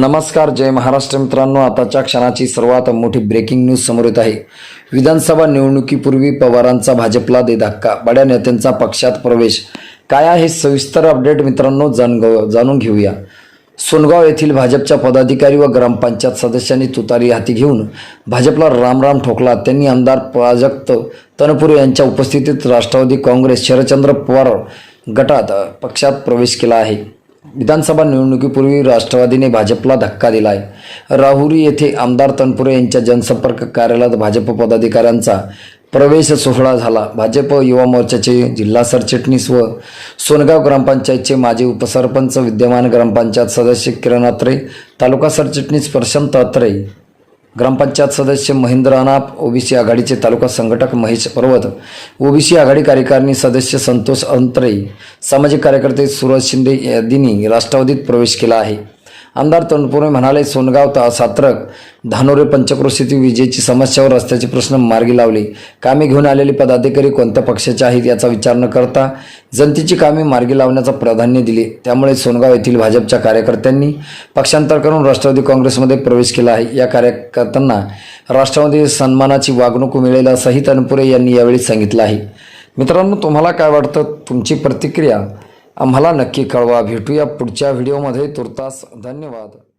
नमस्कार जय महाराष्ट्र मित्रांनो. आताच्या क्षणाची सर्वात मोठी ब्रेकिंग न्यूज समोर येत आहे. विधानसभा निवडणुकीपूर्वी पवारांचा भाजपला दे धक्का बड्या नेत्यांचा पक्षात प्रवेश. काय आहे सविस्तर अपडेट मित्रांनो जाणगाव जाणून घेऊया. सोनगाव येथील भाजपच्या पदाधिकारी व ग्रामपंचायत सदस्यांनी तुतारी हाती घेऊन भाजपला रामराम ठोकला. त्यांनी आमदार प्राजक्त तनपुरे यांच्या उपस्थितीत राष्ट्रवादी काँग्रेस शरदचंद्र पवार गटात पक्षात प्रवेश केला आहे. विधानसभा निवडणुकीपूर्वी राष्ट्रवादीने भाजपला धक्का दिला आहे राहुरी येथे आमदार तनपुरे यांच्या जनसंपर्क कार्यालयात भाजप पदाधिकाऱ्यांचा प्रवेश सोहळा झाला. भाजप युवा मोर्चाचे जिल्हा सरचिटणीस व सोनगाव ग्रामपंचायतचे माजी उपसरपंच विद्यमान ग्रामपंचायत सदस्य किरण अत्रे तालुका सरचिटणीस प्रशांत अत्रे ग्रामपंचायत सदस्य महेंद्र अनाप ओबीसी आघाडीचे तालुका संघटक महेश पर्वत ओबीसी आघाडी कार्यकारिणी सदस्य संतोष अंतरे सामाजिक कार्यकर्ते सुरज शिंदे यांनी राष्ट्रवादीत प्रवेश केला आहे. आमदार तनपुरे म्हणाले सोनगाव ता सात्रक धानोरे पंचक्रोशीतील विजेची समस्या व रस्त्याचे प्रश्न मार्गी लावले. कामे घेऊन आलेले पदाधिकारी कोणत्या पक्षाचे आहेत याचा विचार न करता जनतेची कामे मार्गी लावण्याचा प्राधान्य दिले. त्यामुळे सोनगाव येथील भाजपच्या कार्यकर्त्यांनी पक्षांतर करून राष्ट्रवादी काँग्रेसमध्ये प्रवेश केला आहे. या कार्यकर्त्यांना राष्ट्रवादी सन्मानाची वागणूक मिळेल असंही तनपुरे यांनी यावेळी सांगितलं आहे. मित्रांनो तुम्हाला काय वाटतं? तुमची प्रतिक्रिया आम्हाला नक्की कळवा. भेटूया पुढच्या व्हिडिओमध्ये. तुर्तास धन्यवाद.